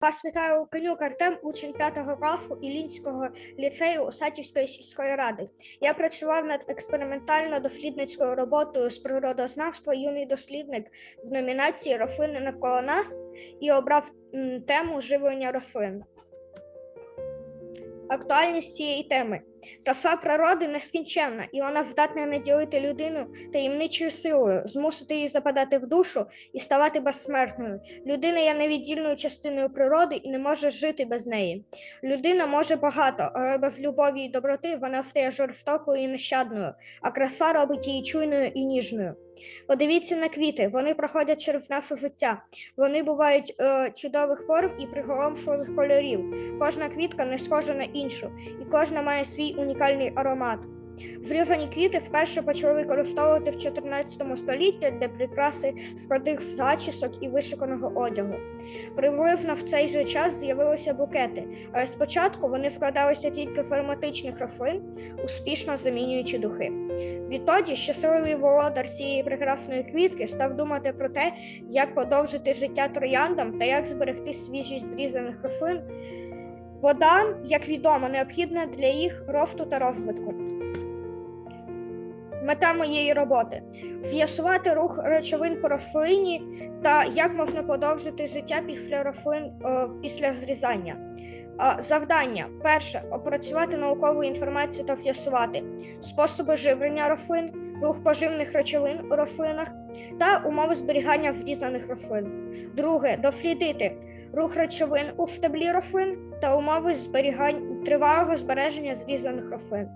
Вас вітає Луканюк Артем, учень 5 класу Ілінського ліцею Осатівської сільської ради. Я працював над експериментально-дослідницькою роботою з природознавства юний дослідник в номінації Рослини навколо нас і обрав тему живлення рослин. Актуальність цієї теми. Краса природи нескінченна, і вона здатна наділити людину таємничою силою, змусити її западати в душу і ставати безсмертною. Людина є невіддільною частиною природи і не може жити без неї. Людина може багато, але без любові і доброти вона стає жорстокою і нещадною, а краса робить її чуйною і ніжною. Подивіться на квіти, вони проходять через наше життя. Вони бувають е, чудових форм і приголомшливих кольорів. Кожна квітка не схожа на іншу, і кожна має свій унікальний аромат. Зрізані квіти вперше почали використовувати в 14 столітті для прикраси складних зачісок і вишиканого одягу. Приблизно в цей же час з'явилися букети, але спочатку вони вкладалися тільки в ароматичних рослин, успішно замінюючи духи. Відтоді щасливий володар цієї прекрасної квітки став думати про те, як подовжити життя трояндам та як зберегти свіжість зрізаних рослин. Вода, як відомо, необхідна для їх росту та розвитку. Мета моєї роботи з'ясувати рух речовин по рослині та як можна подовжити життя після рослин е, після зрізання. Е, Завдання перше опрацювати наукову інформацію та з'ясувати способи живлення рослин, рух поживних речовин у рослинах та умови зберігання зрізаних рослин. Друге дослідити рух речовин у стеблі рослин та умови зберігання тривалого збереження зрізаних рослин.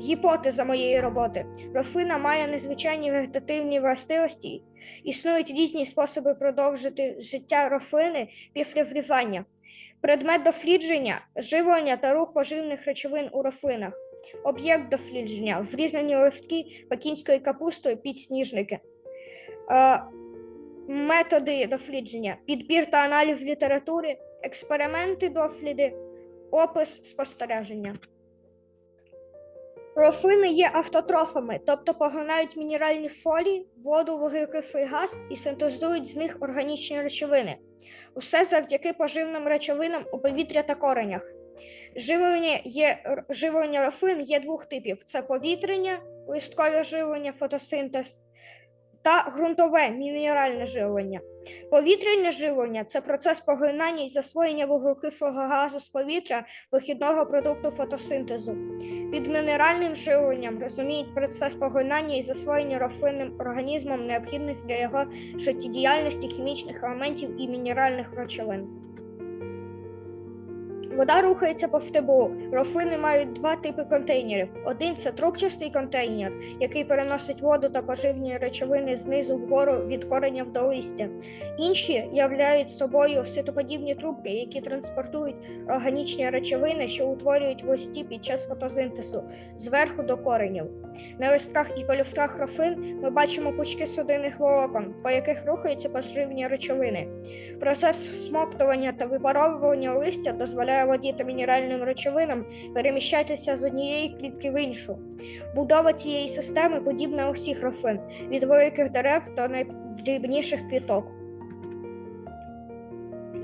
Гіпотеза моєї роботи. Рослина має незвичайні вегетативні властивості. Існують різні способи продовжити життя рослини після зрізання. Предмет дослідження, живлення та рух поживних речовин у рослинах. Об'єкт дослідження, зрізані листки пекінської капустою підсніжники. Методи дослідження, підбір та аналіз літератури, експерименти, досліди, опис спостереження. Рослини є автотрофами, тобто поглинають мінеральні фолії, воду, вуглекислий газ і синтезують з них органічні речовини. Усе завдяки поживним речовинам у повітря та коренях. Живлення, є, живлення рослин є двох типів: це повітряне, листкове живлення, фотосинтез та ґрунтове мінеральне живлення. Повітряне живлення це процес поглинання і засвоєння вуглекислого газу з повітря вихідного продукту фотосинтезу. Під мінеральним живленням розуміють процес поглинання і засвоєння рослинним організмом необхідних для його життєдіяльності хімічних елементів і мінеральних речовин. Вода рухається по стеблу. Рослини мають два типи контейнерів. Один це трубчастий контейнер, який переносить воду та поживні речовини знизу вгору від кореня до листя. Інші являють собою ситоподібні трубки, які транспортують органічні речовини, що утворюють листі під час фотосинтезу зверху до коренів. На листках і пелюстках рослин ми бачимо пучки судинних волокон, по яких рухаються поживні речовини. Процес всмоктування та випаровування листя дозволяє воді та мінеральним речовинам переміщатися з однієї клітки в іншу. Будова цієї системи подібна усіх рослин, від великих дерев до найдрібніших квіток.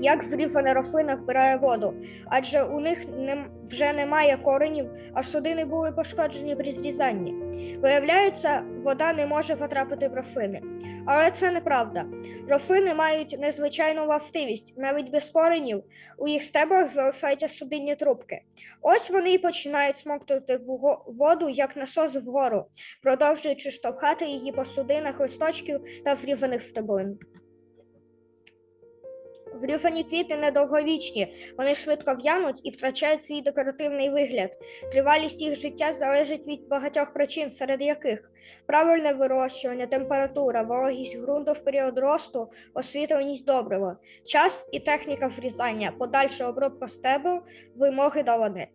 Як зрізана рослина вбирає воду, адже у них нем- вже немає коренів, а судини були пошкоджені при зрізанні. Виявляється, вода не може потрапити в рослини. Але це неправда. Рослини мають незвичайну властивість, навіть без коренів у їх стеблах залишаються судинні трубки. Ось вони і починають смоктувати воду як насос вгору, продовжуючи штовхати її по судинах листочків та зрізаних стеблин. Зрізані квіти недовговічні, вони швидко в'януть і втрачають свій декоративний вигляд. Тривалість їх життя залежить від багатьох причин, серед яких правильне вирощування, температура, вологість ґрунту в період росту, освітленість добрива, час і техніка врізання, подальша обробка стебел, вимоги до води.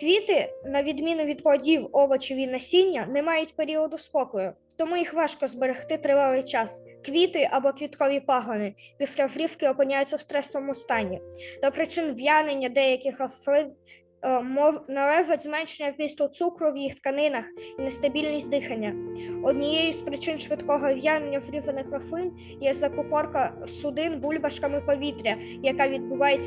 Квіти, на відміну від плодів, овочів і насіння, не мають періоду спокою, тому їх важко зберегти тривалий час. Квіти або квіткові пагони після зрізки опиняються в стресовому стані. До причин в'янення деяких рослин е, мов належать зменшення вмісту цукру в їх тканинах і нестабільність дихання. Однією з причин швидкого в'янення врізаних рослин є закупорка судин бульбашками повітря, яка відбувається